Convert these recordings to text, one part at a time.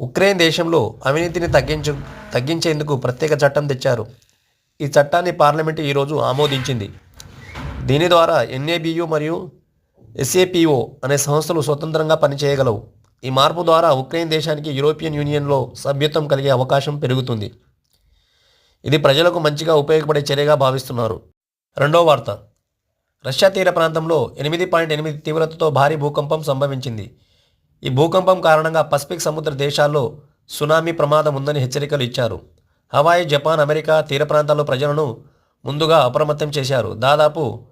Ukraine దేశంలో అవినీతిని తగ్గించు తగ్గించేందుకు ప్రత్యేక చట్టం తెచ్చారు. ఈ చట్టాన్ని పార్లమెంటు ఈరోజు ఆమోదించింది. దీని ద్వారా ఎన్ఏబియు మరియు ఎస్ఏపిఓ అనే సంస్థలు స్వతంత్రంగా పనిచేయగలవు. ఈ మార్పు ద్వారా ఉక్రెయిన్ దేశానికి యూరోపియన్ యూనియన్లో సభ్యత్వం కలిగే అవకాశం పెరుగుతుంది. ఇది ప్రజలకు మంచిగా ఉపయోగపడే చర్యగా భావిస్తున్నారు. రెండో వార్త. రష్యా తీర ప్రాంతంలో ఎనిమిది పాయింట్ ఎనిమిది తీవ్రతతో భారీ భూకంపం సంభవించింది. ఈ భూకంపం కారణంగా పసిఫిక్ సముద్ర దేశాల్లో సునామీ ప్రమాదం ఉందని హెచ్చరికలు ఇచ్చారు. హవాయి జపాన్ అమెరికా తీర ప్రాంతాల్లో ప్రజలను ముందుగా అప్రమత్తం చేశారు. దాదాపు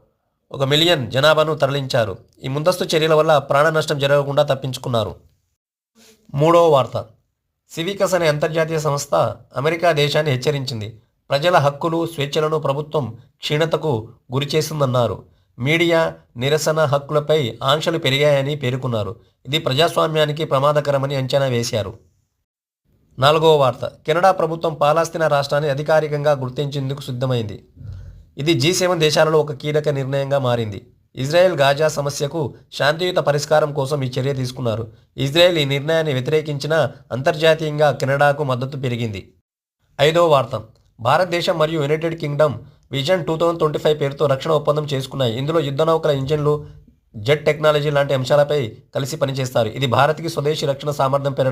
ఒక మిలియన్ జనాభాను తరలించారు. ఈ ముందస్తు చర్యల వల్ల ప్రాణ నష్టం జరగకుండా తప్పించుకున్నారు. మూడవ వార్త. సివికస్ అనే అంతర్జాతీయ సంస్థ అమెరికా దేశాన్ని హెచ్చరించింది. ప్రజల హక్కులు స్వేచ్ఛలను ప్రభుత్వం క్షీణతకు గురిచేసిందన్నారు. మీడియా నిరసన హక్కులపై ఆంక్షలు పెరిగాయని పేర్కొన్నారు. ఇది ప్రజాస్వామ్యానికి ప్రమాదకరమని అంచనా వేశారు. నాలుగవ వార్త. కెనడా ప్రభుత్వం పాలస్తీనా రాష్ట్రాన్ని అధికారికంగా గుర్తించేందుకు సిద్ధమైంది. ఇది జీ సెవెన్ దేశాలలో ఒక కీలక నిర్ణయంగా మారింది. ఇజ్రాయెల్ గాజా సమస్యకు శాంతియుత పరిష్కారం కోసం ఈ చర్య తీసుకున్నారు. ఇజ్రాయెల్ ఈ నిర్ణయాన్ని వ్యతిరేకించిన అంతర్జాతీయంగా కెనడాకు మద్దతు పెరిగింది. ఐదవ వార్త. భారతదేశం మరియు United Kingdom vision two thousand twenty five పేరుతో రక్షణ ఒప్పందం చేసుకున్నాయి. ఇందులో యుద్ధ నౌకల ఇంజన్లు జెట్ టెక్నాలజీ లాంటి అంశాలపై కలిసి పనిచేస్తారు. ఇది భారత్కి స్వదేశీ రక్షణ సామర్థ్యం పెరగ